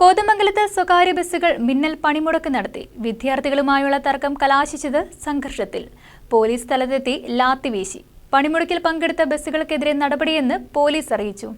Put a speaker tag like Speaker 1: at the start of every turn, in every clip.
Speaker 1: കോതമംഗലത്ത് സ്വകാര്യ ബസ്സുകൾ മിന്നൽ പണിമുടക്ക് നടത്തി. വിദ്യാർത്ഥികളുമായുള്ള തർക്കം കലാശിച്ചത് സംഘർഷത്തിൽ. പോലീസ് സ്ഥലത്തെത്തി ലാത്തി വീശി. പണിമുടക്കിൽ പങ്കെടുത്ത ബസ്സുകൾക്കെതിരെ നടപടിയെന്ന് പോലീസ് അറിയിച്ചു.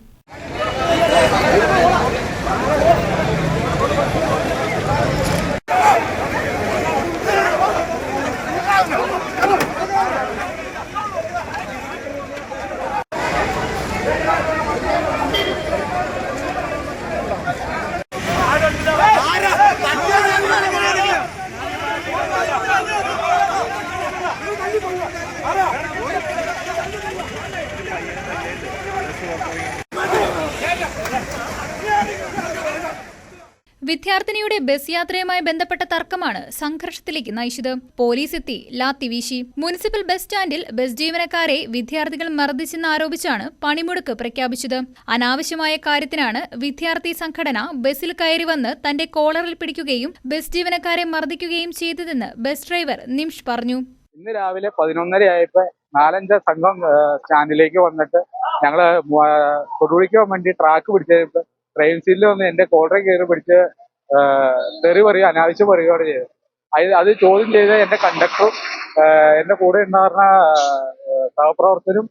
Speaker 1: വിദ്യാർത്ഥിനിയുടെ ബസ് യാത്രയുമായി ബന്ധപ്പെട്ട തർക്കമാണ് സംഘർഷത്തിലേക്ക് നയിച്ചത്. പോലീസ് എത്തി ലാത്തി വീശി. മുനിസിപ്പൽ ബസ് സ്റ്റാൻഡിൽ ബസ് ജീവനക്കാരെ വിദ്യാർത്ഥികൾ മർദ്ദിച്ചെന്നാരോപിച്ചാണ് പണിമുടക്ക് പ്രഖ്യാപിച്ചത്. അനാവശ്യമായ കാര്യത്തിനാണ് വിദ്യാർത്ഥി സംഘടന ബസിൽ കയറി വന്ന് തന്റെ കോളറിൽ പിടിക്കുകയും ബസ് ജീവനക്കാരെ മർദ്ദിക്കുകയും ചെയ്തതെന്ന് ബസ് ഡ്രൈവർ നിംഷ് പറഞ്ഞു.
Speaker 2: ഇന്ന് രാവിലെ പതിനൊന്നരയായപ്പോ നാലഞ്ച് സംഘം സ്റ്റാൻഡിലേക്ക് വന്നിട്ട് ഞങ്ങൾ തൊടുപുഴയ്ക്ക് വേണ്ടി ട്രാക്ക് പിടിച്ചപ്പോ ട്രെയിൻ സീറ്റിൽ വന്ന് എന്റെ കോളറെ കയറി പിടിച്ച് തെറി പറയുക അനാവശ്യം പറയുകയാണ് ചെയ്തത്. അത് അത് ചോദ്യം ചെയ്ത എന്റെ കണ്ടക്ടറും എന്റെ കൂടെ ഉണ്ടായിരുന്ന സഹപ്രവർത്തനും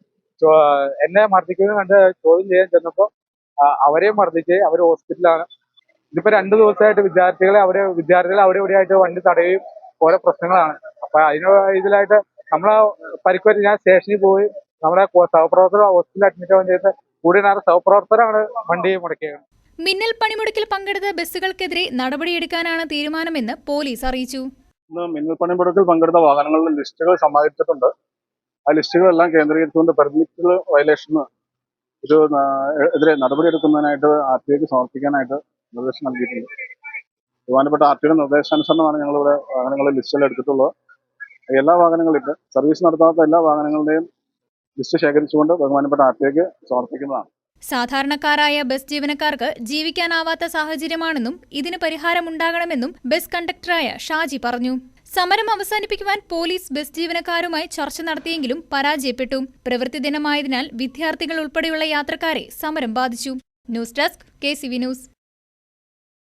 Speaker 2: എന്നെ മർദ്ദിക്കുന്നത് കണ്ട് ചോദ്യം ചെയ്യാൻ ചെന്നപ്പോ അവരെ അവരെയും മർദ്ദിച്ച് അവർ ഹോസ്പിറ്റലാണ് ഇതിപ്പോ രണ്ടു ദിവസമായിട്ട് വിദ്യാർത്ഥികളെ അവരെ വിദ്യാർത്ഥികളെ അവിടെ ഇവിടെ ആയിട്ട് വണ്ടി തടയുകയും ഓരോ പ്രശ്നങ്ങളാണ്. അപ്പൊ അതിന് ഇതിലായിട്ട് നമ്മളെ പരിക്കുപറ്റി ഞാൻ സ്റ്റേഷനിൽ പോയി നമ്മുടെ സഹപ്രവർത്തകർ ഹോസ്പിറ്റലിൽ അഡ്മിറ്റ് ആവാൻ ചെയ്ത് കൂടെ ഉണ്ടായിരുന്ന സഹപ്രവർത്തകരാണ് വണ്ടി മുടക്കിയത്
Speaker 1: മിന്നൽ പണിമുടക്കിൽ പങ്കെടുത്ത ബസ്സുകൾക്കെതിരെ നടപടിയെടുക്കാനാണ് തീരുമാനമെന്ന് പോലീസ് അറിയിച്ചു.
Speaker 3: ഇന്ന് മിന്നൽ പണിമുടക്കിൽ പങ്കെടുത്ത വാഹനങ്ങളുടെ ലിസ്റ്റുകൾ സമാഹരിച്ചിട്ടുണ്ട്. ആ ലിസ്റ്റുകളെല്ലാം കേന്ദ്രീകരിച്ചുകൊണ്ട് പെർമിറ്റുകൾ വയലേഷന് ഇത് ന- എതിരെ നടപടിയെടുക്കുന്നതിനായിട്ട് ആർ ടി ഐക്ക് സമർപ്പിക്കാനായിട്ട് നിർദ്ദേശം നൽകിയിട്ടുണ്ട്. ബഹുമാനപ്പെട്ട ആർ ടിയുടെ നിർദ്ദേശാനുസരണമാണ് ഞങ്ങളിവിടെ വാഹനങ്ങളുടെ ലിസ്റ്റുകൾ എടുത്തിട്ടുള്ളത്. എല്ലാ വാഹനങ്ങളിലും സർവീസ് നടത്താത്ത എല്ലാ വാഹനങ്ങളുടെയും ലിസ്റ്റ് ശേഖരിച്ചുകൊണ്ട് ബഹുമാനപ്പെട്ട ആർ ടി ഐക്ക് സമർപ്പിക്കുന്നതാണ്.
Speaker 1: സാധാരണക്കാരായ ബസ് ജീവനക്കാർക്ക് ജീവിക്കാനാവാത്ത സാഹചര്യമാണെന്നും ഇതിന് പരിഹാരമുണ്ടാകണമെന്നും ബസ് കണ്ടക്ടറായ ഷാജി പറഞ്ഞു. സമരം അവസാനിപ്പിക്കുവാൻ പോലീസ് ബസ് ജീവനക്കാരുമായി ചർച്ച നടത്തിയെങ്കിലും പരാജയപ്പെട്ടു. പ്രവൃത്തി ദിനമായതിനാൽ വിദ്യാർത്ഥികൾ ഉൾപ്പെടെയുള്ള യാത്രക്കാരെ സമരം ബാധിച്ചു. News desk K news.